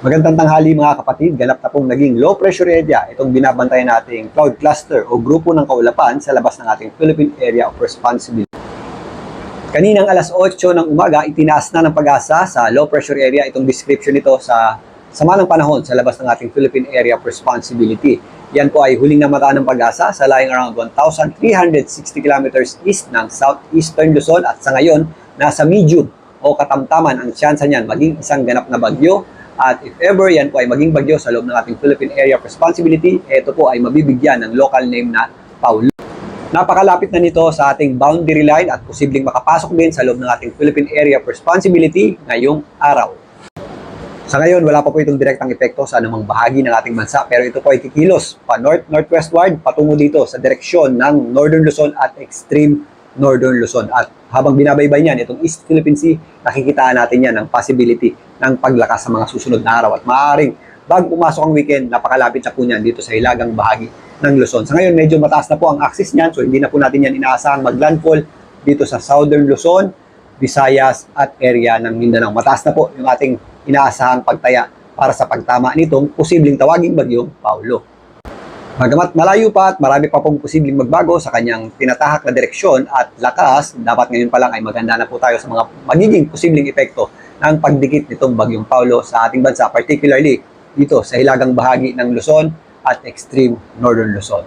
Magandang tanghali mga kapatid, ganap na pong naging low pressure area itong binabantayan nating cloud cluster o grupo ng kaulapan sa labas ng ating Philippine Area of Responsibility. Kaninang alas 8 ng umaga, itinaas na ng pag-asa sa low pressure area itong description nito sa sama ng panahon sa labas ng ating Philippine Area of Responsibility. Yan po ay huling namataan ng pag-asa sa lying around 1,360 kilometers east ng southeastern Luzon at sa ngayon, nasa medium o katamtaman ang tsansa niyan maging isang ganap na bagyo at if ever yan po ay maging bagyo sa loob ng ating Philippine Area of Responsibility, ito po ay mabibigyan ng local name na Paulo. Napakalapit na nito sa ating boundary line at posibleng makapasok din sa loob ng ating Philippine Area of Responsibility ngayong araw. Sa ngayon, wala pa po itong direktang epekto sa anumang bahagi ng ating bansa pero ito po ay kikilos pa north-northwestward patungo dito sa direksyon ng Northern Luzon at extreme Northern Luzon. At habang binabaybay niyan, itong East Philippine Sea, nakikitaan natin yan ng possibility ng paglakas sa mga susunod na araw. At maaaring bago pumasok ang weekend, napakalapit na po niyan dito sa hilagang bahagi ng Luzon. Sa ngayon, medyo mataas na po ang axis niyan, so hindi na po natin yan inaasahang maglandfall dito sa Southern Luzon, Visayas at area ng Mindanao. Mataas na po yung ating inaasahang pagtaya para sa pagtama nitong posibleng tawaging bagyong Paulo. Bagamat malayo pa at marami pa pong posibleng magbago sa kanyang tinatahak na direksyon at lakas, dapat ngayon pa lang ay maganda na po tayo sa mga magiging posibleng epekto ng pagdikit nitong bagyong Paulo sa ating bansa, particularly dito sa hilagang bahagi ng Luzon at extreme northern Luzon.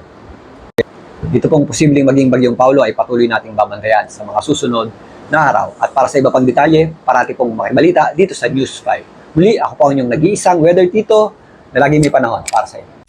Dito pong posibleng maging bagyong Paulo ay patuloy nating babantayan sa mga susunod na araw. At para sa iba pang detalye, parati pong makibalita dito sa News 5. Muli, ako po ang inyong nag-iisang weather tito na laging may panahon para sa inyo.